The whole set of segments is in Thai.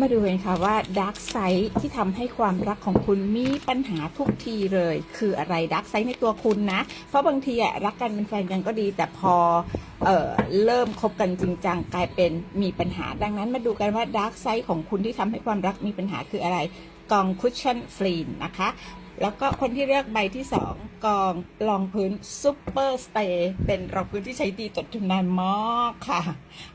มาดูกันค่ะว่าดาร์กไซด์ที่ทำให้ความรักของคุณมีปัญหาทุกทีเลย คืออะไรดาร์กไซด์ในตัวคุณนะ เพราะบางทีอะรักกันเป็นแฟนกันก็ดี แต่พอเอ่อเริ่มคบกันจริงจังกลายเป็นมีปัญหา ดังนั้นมาดูกันว่าดาร์กไซด์ของคุณที่ทำให้ความรักมีปัญหาคืออะไรกองคุชชั่นฟลีนนะคะแล้วก็คนที่เลือกใบที่ 2 กองรองพื้นซูเปอร์สเตย์เป็นรองพื้นที่ใช้ดีจดทนานมากค่ะ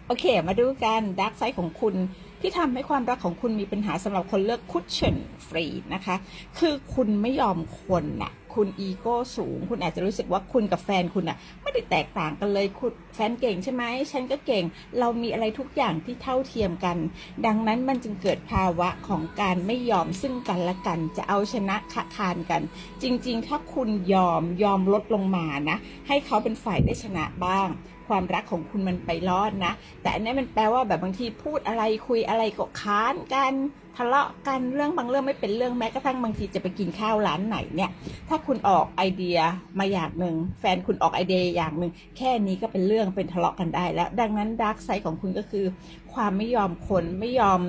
โอเค มาดูกันดาร์กไซด์ของคุณ ที่ทำให้ความรักของคุณมีปัญหาสำหรับคนเลือกคุชชั่นฟรีนะคะ คือคุณไม่ยอมคนน่ะ คุณอีโก้สูง คุณอาจจะรู้สึกว่าคุณกับแฟนคุณน่ะไม่ได้แตกต่างกันเลยคุณแฟนเก่งใช่ไหมฉันก็เก่ง เรามีอะไรทุกอย่างที่เท่าเทียมกัน ดังนั้นมันจึงเกิดภาวะของการไม่ยอมซึ่งกันและกัน จะเอาชนะขะคานกัน จริงๆ ถ้าคุณยอมยอมลดลงมานะ ให้เขาเป็นฝ่ายได้ชนะบ้างความรักของคุณมันไปรอดนะ แต่อันนี้มันแปลว่าแบบบางทีพูดอะไรคุยอะไรก็ค้านกันทะเลาะกันเรื่องบางเรื่องไม่เป็นเรื่องแม้กระทั่งบางทีจะไปกินข้าวร้านไหนเนี่ย ถ้าคุณออกไอเดียมาอย่างหนึ่งแฟนคุณออกไอเดียอย่างหนึ่งแค่นี้ก็เป็นเรื่องเป็นทะเลาะกันได้แล้ว ดังนั้นดาร์กไซด์ของคุณก็คือ ความไม่ยอมคนไม่ยอม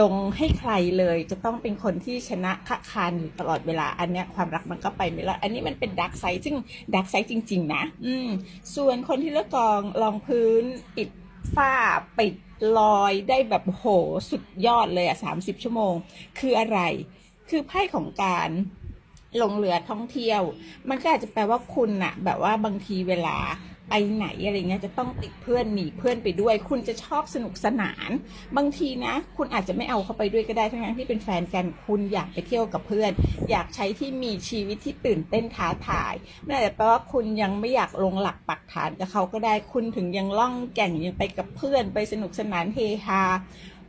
ลงให้ใครเลยจะต้องเป็นคนที่ชนะคะคานอยู่ตลอดเวลา อันเนี้ยความรักมันก็ไปไม่รอดอันนี้มันเป็นดาร์กไซด์ซึ่งดาร์กไซด์จริง ๆ นะ อืม ส่วนคนที่เลือกกองรองพื้นปิด ฝ้าปิดลอยได้แบบโหสุดยอดเลยอะสามสิบชั่วโมง คืออะไร คือไพ่ของการลงเรือท่องเที่ยว มันก็อาจจะแปลว่าคุณอะแบบว่าบางทีเวลา ไปไหนอะไรเงี้ยจะต้องติดเพื่อนหนีเพื่อนไปด้วย คุณจะชอบสนุกสนาน บางทีนะ คุณอาจจะไม่เอาเขาไปด้วยก็ได้ทั้งนั้นที่เป็นแฟนกันคุณอยากไปเที่ยวกับเพื่อน อยากใช้ที่มีชีวิตที่ตื่นเต้นท้าทายนั่นอาจจะแปลว่าคุณยังไม่อยากลงหลักปักฐานกับเขาก็ได้คุณถึงยังล่องแก่งยังไปกับเพื่อนไปสนุกสนานเฮฮา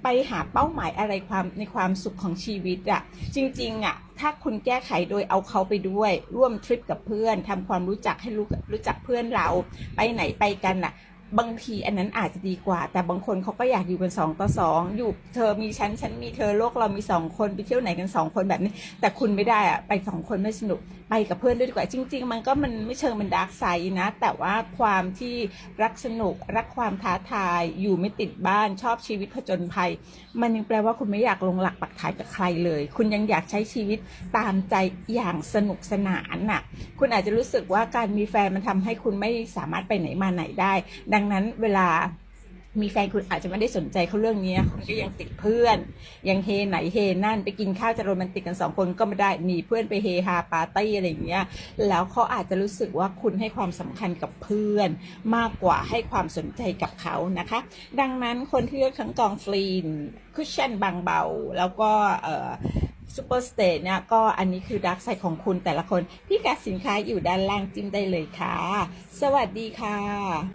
ไปหาเป้าหมายอะไรความในความสุขของชีวิตอะจริงๆอะถ้าคุณแก้ไขโดยเอาเขาไปด้วย ร่วมทริปกับเพื่อนทำความรู้จักให้รู้รู้จักเพื่อนเรา ไปไหนไปกันอะ บางทีอันนั้นอาจจะดีกว่า แต่บางคนเขาก็อยากอยู่กันสองต่อสองอยู่เธอมีฉันฉันมีเธอโลกเรามีสองคนไปเที่ยวไหนกันสองคนแบบนี้ แต่คุณไม่ได้อะไปสองคนไม่สนุกไปกับเพื่อนด้วยดีกว่าจริง ๆ มันก็มันไม่เชิงมันดาร์กไซด์นะ แต่ว่าความที่รักสนุกรักความท้าทาย อยู่ไม่ติดบ้านชอบชีวิตผจญภัย มันยังแปลว่าคุณไม่อยากลงหลักปักฐานกับใครเลย คุณยังอยากใช้ชีวิตตามใจอย่างสนุกสนานน่ะ คุณอาจจะรู้สึกว่าการมีแฟนมันทำให้คุณไม่สามารถไปไหนมาไหนได้ดังงนั้นเวลามีแฟนคุณอาจจะไม่ได้สนใจเขาเรื่องนี้คุณก็ยังติดเพื่อน ยังเฮไหนเฮนั่นไปกินข้าวจะโรแมนติกกันสองคนก็ไม่ได้หนีเพื่อนไปเฮฮาปาร์ตี้อะไรอย่างเงี้ย แล้วเขาอาจจะรู้สึกว่าคุณให้ความสำคัญกับเพื่อน มากกว่าให้ความสนใจกับเขานะคะ ดังนั้นคนที่เลือกทั้งกองฟลีนคุชชั่นบางเบา แล้วก็เอ่อซูเปอร์สเตทเนี่ยก็อันนี้คือดักไซด์ของคุณแต่ละคนพี่กัดสินค้าอยู่ด้านล่างจิ้มได้เลยค่ะ สวัสดีค่ะ